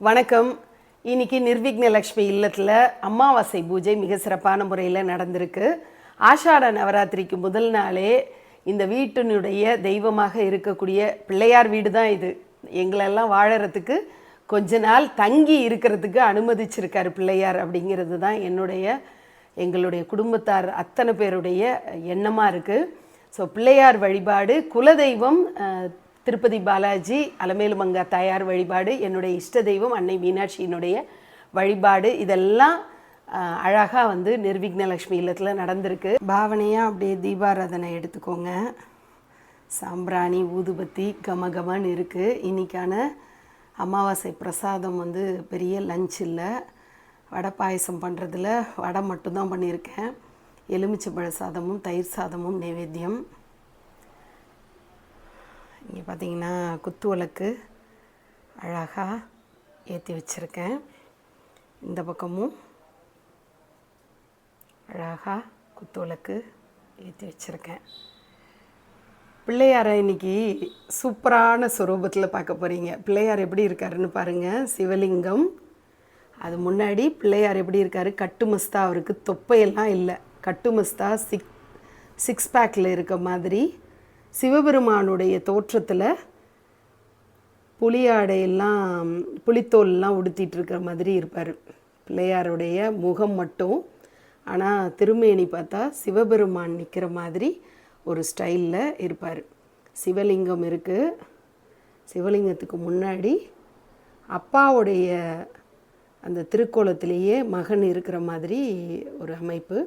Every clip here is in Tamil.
வணக்கம். இன்னைக்கு நிர்விக்ன லக்ஷ்மி இல்லத்தில் அமாவாசை பூஜை மிக சிறப்பான முறையில் நடந்திருக்கு. ஆஷாட நவராத்திரிக்கு முதல் நாளே இந்த வீட்டினுடைய தெய்வமாக இருக்கக்கூடிய பிள்ளையார் வீடு தான் இது. எங்களெல்லாம் வாழறதுக்கு கொஞ்ச நாள் தங்கி இருக்கிறதுக்கு அனுமதிச்சிருக்கார் பிள்ளையார் அப்படிங்கிறது தான் என்னுடைய எங்களுடைய குடும்பத்தார் அத்தனை பேருடைய எண்ணமாக இருக்குது ஸோ பிள்ளையார் வழிபாடு குலதெய்வம் திருப்பதி பாலாஜி அலமேலுமங்கா தாயார் வழிபாடு என்னுடைய இஷ்ட தெய்வம் அன்னை மீனாட்சியினுடைய வழிபாடு இதெல்லாம் அழகாக வந்து நிர்விக்னலக்ஷ்மி இல்லத்தில் நடந்திருக்கு. பாவனையாக அப்படியே தீபாராதனை எடுத்துக்கோங்க. சாம்பிராணி ஊதுபத்தி கமகமன்னு இருக்குது இன்னைக்கான அமாவாசை பிரசாதம் வந்து பெரிய லஞ்ச் இல்லை. வடை பாயசம் பண்ணுறதுல வடை மட்டும்தான் பண்ணியிருக்கேன். எலுமிச்சைப்பழ சாதமும் தயிர் சாதமும் நைவேத்தியம். இங்கே பார்த்தீங்கன்னா குத்து விளக்கு அழகாக ஏற்றி வச்சுருக்கேன். இந்த பக்கமும் அழகாக குத்து விளக்கு ஏற்றி வச்சுருக்கேன். பிள்ளையாரை இன்னைக்கு சூப்பரான சுரூபத்தில் பார்க்க போகிறீங்க பிள்ளையார் எப்படி இருக்காருன்னு பாருங்கள் சிவலிங்கம். அது முன்னாடி பிள்ளையார் எப்படி இருக்கார்? கட்டுமஸ்தா அவருக்கு தொப்பையெல்லாம் இல்லை. கட்டுமஸ்தா சிக் சிக்ஸ் பேக்கில் இருக்க மாதிரி சிவபெருமானுடைய தோற்றத்தில் புலியாடையெல்லாம் புலித்தோல்லாம் உடுத்திட்டு இருக்கிற மாதிரி இருப்பார். பிள்ளையாருடைய முகம் மட்டும். ஆனால் திருமேனி பார்த்தா சிவபெருமான் நிற்கிற மாதிரி ஒரு ஸ்டைலில் இருப்பார். சிவலிங்கம் இருக்குது சிவலிங்கத்துக்கு முன்னாடி அப்பாவுடைய அந்த திருக்கோலத்திலேயே மகன் இருக்கிற மாதிரி ஒரு அமைப்பு.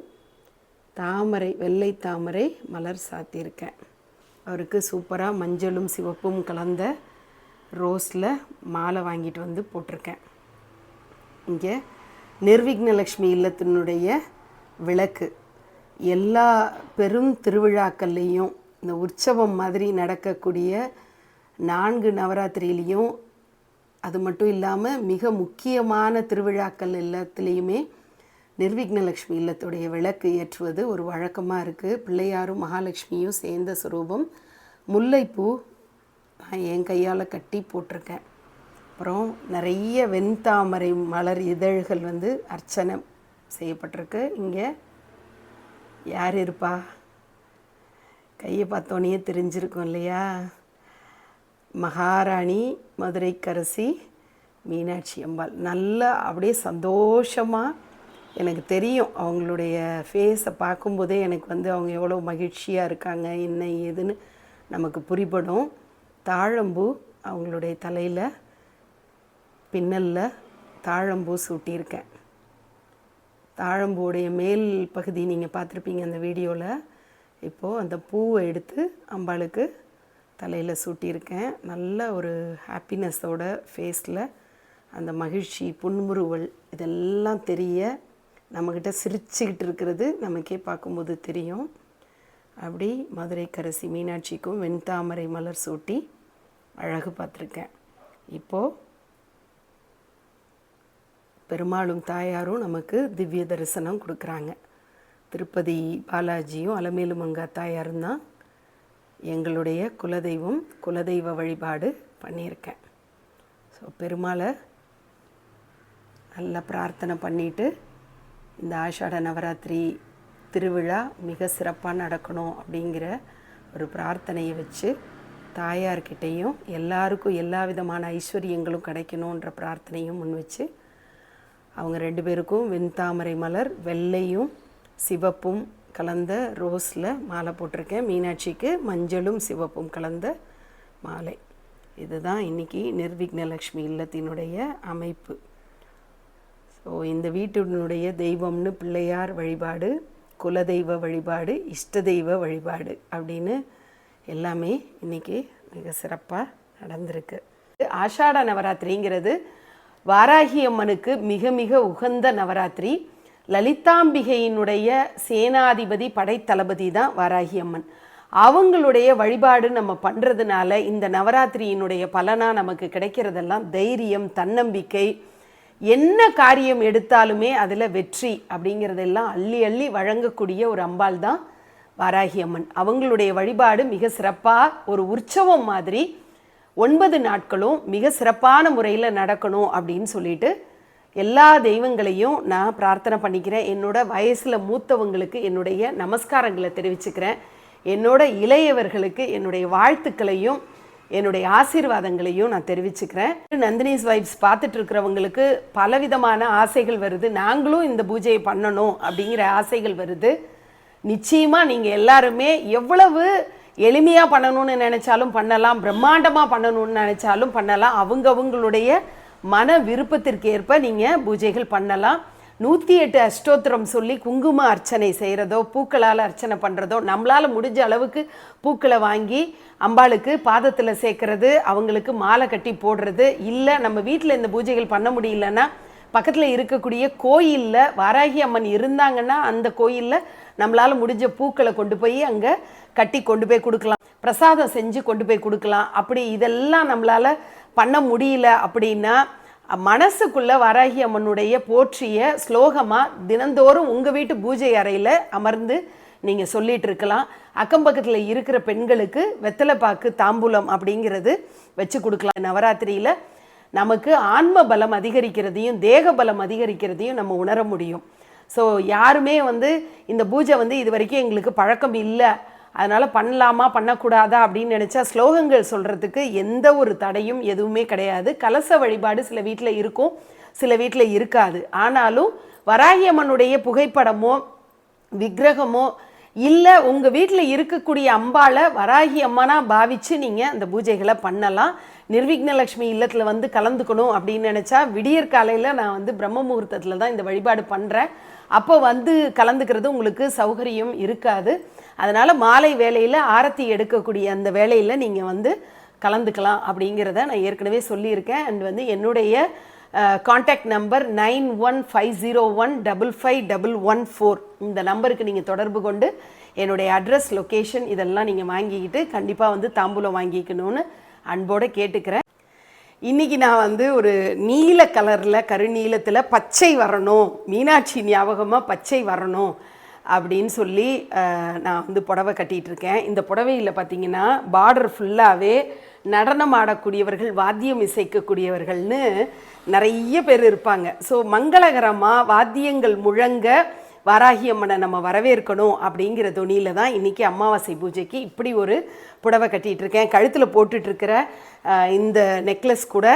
தாமரை வெள்ளை தாமரை மலர் சாத்தியிருக்கேன் அவருக்கு சூப்பராக மஞ்சளும் சிவப்பும் கலந்த ரோஸில் மாலை வாங்கிட்டு வந்து போட்டிருக்கேன். இங்கே நிர்விக்னலக்ஷ்மி இல்லத்தினுடைய விளக்கு. எல்லா பெரும் திருவிழாக்கள்லேயும் இந்த உற்சவம் மாதிரி நடக்கக்கூடிய நான்கு நவராத்திரியிலையும் அது மட்டும் இல்லாமல் மிக முக்கியமான திருவிழாக்கள் எல்லாத்துலேயுமே நிர்விக்னலக்ஷ்மி இல்லத்துடைய விளக்கு ஏற்றுவது ஒரு வழக்கமாக இருக்குது பிள்ளையாரும் மகாலட்சுமியும் சேர்ந்த சுரூபம் முல்லைப்பூ நான் என் கையால் கட்டி போட்டிருக்கேன். அப்புறம் நிறைய வெண்தாமரை மலர் இதழ்கள் வந்து அர்ச்சனை செய்யப்பட்டிருக்கு. இங்கே யார் இருப்பா? கையை பார்த்தோன்னே தெரிஞ்சிருக்கும் இல்லையா? மகாராணி மதுரைக்கரசி மீனாட்சி அம்பாள். நல்லா அப்படியே சந்தோஷமாக எனக்கு தெரியும். அவங்களுடைய ஃபேஸை பார்க்கும்போதே எனக்கு வந்து அவங்க எவ்வளோ மகிழ்ச்சியாக இருக்காங்க என்ன ஏதுன்னு நமக்கு புரிபடும். தாழம்பூ அவங்களுடைய தலையில் பின்னலில் தாழம்பூ சூட்டியிருக்கேன். தாழம்பூடைய மேல் பகுதி நீங்கள் பார்த்துருப்பீங்க அந்த வீடியோவில் இப்போது அந்த பூவை எடுத்து அம்பாளுக்கு தலையில் சூட்டியிருக்கேன். நல்ல ஒரு ஹாப்பினஸோட ஃபேஸில் அந்த மகிழ்ச்சி புன்முறுவல் இதெல்லாம் தெரிய நம்மக்கிட்ட சிரிச்சுக்கிட்டு இருக்கிறது நமக்கே பார்க்கும்போது தெரியும். அப்படி மதுரை கரசி மீனாட்சிக்கும் வெண்தாமரை மலர் சூட்டி அழகு பார்த்துருக்கேன். இப்போது பெருமாளும் தாயாரும் நமக்கு திவ்ய தரிசனம் கொடுக்குறாங்க. திருப்பதி பாலாஜியும் அலமேலுமங்கா தாயாரும் தான் எங்களுடைய குலதெய்வம் குலதெய்வ வழிபாடு பண்ணியிருக்கேன். ஸோ பெருமாளை நல்லா பிரார்த்தனை பண்ணிட்டு இந்த ஆஷாட நவராத்திரி திருவிழா மிக சிறப்பாக நடக்கணும் அப்படிங்கிற ஒரு பிரார்த்தனையை வச்சு தாயார்கிட்டேயும் எல்லாருக்கும் எல்லா விதமான ஐஸ்வர்யங்களும் கிடைக்கணுன்ற பிரார்த்தனையும் முன் வச்சு அவங்க ரெண்டு பேருக்கும் வெண்தாமரை மலர் வெள்ளையும் சிவப்பும் கலந்த ரோஸில் மாலை போட்டிருக்கேன். மீனாட்சிக்கு மஞ்சளும் சிவப்பும் கலந்த மாலை. இதுதான் இன்னைக்கு நிர்விக்னலக்ஷ்மி இல்லத்தினுடைய அமைப்பு. ஸோ இந்த வீட்டினுடைய தெய்வம்னு பிள்ளையார் வழிபாடு குலதெய்வ வழிபாடு இஷ்ட தெய்வ வழிபாடு அப்படின்னு எல்லாமே இன்றைக்கி மிக சிறப்பாக நடந்திருக்கு. ஆஷாட நவராத்திரிங்கிறது வாராகி அம்மனுக்கு மிக மிக உகந்த நவராத்திரி. லலிதாம்பிகையினுடைய சேனாதிபதி படைத்தளபதி தான் வாராகி அம்மன். அவங்களுடைய வழிபாடு நம்ம பண்ணுறதுனால இந்த நவராத்திரியினுடைய பலனாக நமக்கு கிடைக்கிறதெல்லாம் தைரியம் தன்னம்பிக்கை என்ன காரியம் எடுத்தாலுமே அதில் வெற்றி அப்படிங்கிறதெல்லாம் அள்ளி அள்ளி வழங்கக்கூடிய ஒரு அம்பாள் தான் வாராகி அம்மன். அவங்களுடைய வழிபாடு மிக சிறப்பாக ஒரு உற்சவம் மாதிரி ஒன்பது நாட்களும் மிக சிறப்பான முறையில் நடக்கணும் அப்படின்னு சொல்லிட்டு எல்லா தெய்வங்களையும் நான் பிரார்த்தனை பண்ணிக்கிறேன். என்னோட வயசில் மூத்தவங்களுக்கு என்னுடைய நமஸ்காரங்களை தெரிவிச்சுக்கிறேன். என்னோட இளையவர்களுக்கு என்னுடைய வாழ்த்துக்களையும் என்னுடைய ஆசீர்வாதங்களையும் நான் தெரிவிச்சுக்கிறேன். நந்தினிஸ் வைப்ஸ் பார்த்துட்டு இருக்கிறவங்களுக்கு பலவிதமான ஆசைகள் வருது. நாங்களும் இந்த பூஜையை பண்ணணும் அப்படிங்கிற ஆசைகள் வருது. நிச்சயமாக நீங்கள் எல்லாருமே எவ்வளவு எளிமையாக பண்ணணும்னு நினைச்சாலும் பண்ணலாம் பிரம்மாண்டமாக பண்ணணும்னு நினைச்சாலும் பண்ணலாம். அவங்கவுங்களுடைய மன விருப்பத்திற்கு ஏற்ப நீங்கள் பூஜைகள் பண்ணலாம். நூற்றி எட்டு அஷ்டோத்திரம் சொல்லி குங்கும அர்ச்சனை செய்கிறதோ பூக்களால் அர்ச்சனை பண்ணுறதோ நம்மளால் முடிஞ்ச அளவுக்கு பூக்களை வாங்கி அம்பாளுக்கு பாதத்தில் சேர்க்கறது அவங்களுக்கு மாலை கட்டி போடுறது இல்லை நம்ம வீட்டில் இந்த பூஜைகள் பண்ண முடியலன்னா பக்கத்தில் இருக்கக்கூடிய கோயிலில் வாராகி அம்மன் இருந்தாங்கன்னா அந்த கோயிலில் நம்மளால் முடிஞ்ச பூக்களை கொண்டு போய் அங்கே கட்டி கொண்டு போய் கொடுக்கலாம். பிரசாதம் செஞ்சு கொண்டு போய் கொடுக்கலாம். அப்படி இதெல்லாம் நம்மளால் பண்ண முடியல அப்படின்னா மனசுக்குள்ள வராகி அம்மனுடைய போற்றிய ஸ்லோகமாக தினந்தோறும் உங்கள் வீட்டு பூஜை அறையில் அமர்ந்து நீங்கள் சொல்லிட்டு இருக்கலாம். அக்கம் பக்கத்தில் இருக்கிற பெண்களுக்கு வெத்தலைப்பாக்கு தாம்பூலம் அப்படிங்கிறது வச்சு கொடுக்கலாம். நவராத்திரியில் நமக்கு ஆன்ம பலம் அதிகரிக்கிறதையும் தேக பலம் அதிகரிக்கிறதையும் நம்ம உணர முடியும். ஸோ யாருமே வந்து இந்த பூஜை வந்து இது வரைக்கும் எங்களுக்கு பழக்கம் இல்லை அதனால் பண்ணலாமா பண்ணக்கூடாதா அப்படின்னு நினச்சா ஸ்லோகங்கள் சொல்கிறதுக்கு எந்த ஒரு தடையும் எதுவுமே கிடையாது. கலச வழிபாடு சில வீட்டில் இருக்கும் சில வீட்டில் இருக்காது. ஆனாலும் வராகி அம்மனுடைய புகைப்படமோ விக்கிரகமோ இல்லை உங்கள் வீட்டில் இருக்கக்கூடிய அம்பாளை வராகி அம்மனாக பாவிச்சு நீங்கள் அந்த பூஜைகளை பண்ணலாம். நிர்விக்னலக்ஷ்மி இல்லத்தில் வந்து கலந்துக்கணும் அப்படின்னு நினச்சா விடியற் காலையில் நான் வந்து பிரம்ம முகூர்த்தத்தில் தான் இந்த வழிபாடு பண்ணுறேன் அப்போ வந்து கலந்துக்கிறது உங்களுக்கு சௌகரியம் இருக்காது. அதனால் மாலை வேலையில் ஆரத்தி எடுக்கக்கூடிய அந்த வேலையில் நீங்கள் வந்து கலந்துக்கலாம் அப்படிங்கிறத நான் ஏற்கனவே சொல்லியிருக்கேன். அண்ட் வந்து என்னுடைய contact number nine one five zero one double five double one four. இந்த நம்பருக்கு நீங்கள் தொடர்பு கொண்டு என்னுடைய அட்ரஸ் லொக்கேஷன் இதெல்லாம் நீங்கள் வாங்கிக்கிட்டு கண்டிப்பாக வந்து தாம்பூலம் வாங்கிக்கணும்னு அன்போடு கேட்டுக்கிறேன். இன்னைக்கு நான் வந்து ஒரு நீல கலரில் கருநீலத்தில் பச்சை வரணும். மீனாட்சி ஞாபகமாக பச்சை வரணும் அப்படின்னு சொல்லி நான் வந்து புடவை கட்டிகிட்டு இருக்கேன் இந்த புடவையில் பார்த்தீங்கன்னா பார்டர் ஃபுல்லாகவே நடனம் ஆடக்கூடியவர்கள் வாத்தியம் இசைக்கக்கூடியவர்கள்னு நிறைய பேர் இருப்பாங்க. ஸோ மங்களகரமாக வாத்தியங்கள் முழங்க வாராகி அம்மனை நம்ம வரவேற்கணும் அப்படிங்கிற துணியில் தான் இன்னைக்கு அமாவாசை பூஜைக்கு இப்படி ஒரு புடவை கட்டிகிட்டு இருக்கேன். கழுத்தில் போட்டுட்ருக்கிற இந்த நெக்லஸ் கூட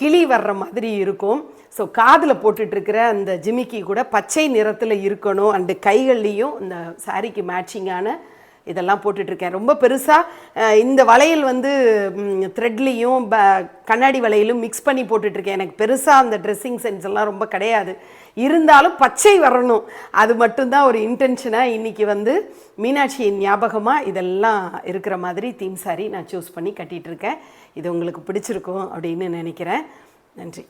கிளி வர்ற மாதிரி இருக்கும். ஸோ காதில் போட்டுட்ருக்கிற அந்த ஜிமிக்கி கூட பச்சை நிறத்தில் இருக்கணும். அண்டு கைகள்லேயும் இந்த சாரிக்கு மேட்சிங்கான இதெல்லாம் போட்டுட்ருக்கேன். ரொம்ப பெருசாக இந்த வளையல் வந்து த்ரெட்லேயும் கண்ணாடி வளையலும் மிக்ஸ் பண்ணி போட்டுட்ருக்கேன். எனக்கு பெருசாக அந்த ட்ரெஸ்ஸிங் சென்ஸ் எல்லாம் ரொம்ப கிடையாது. இருந்தாலும் பச்சை வரணும். அது மட்டும்தான் ஒரு இன்டென்ஷனாக இன்றைக்கி வந்து மீனாட்சியின் ஞாபகமாக இதெல்லாம் இருக்கிற மாதிரி தீம் சாரி நான் சூஸ் பண்ணி கட்டிகிட்டு இருக்கேன் இது உங்களுக்கு பிடிச்சிருக்கும் அப்படின்னு நினைக்கிறேன். நன்றி.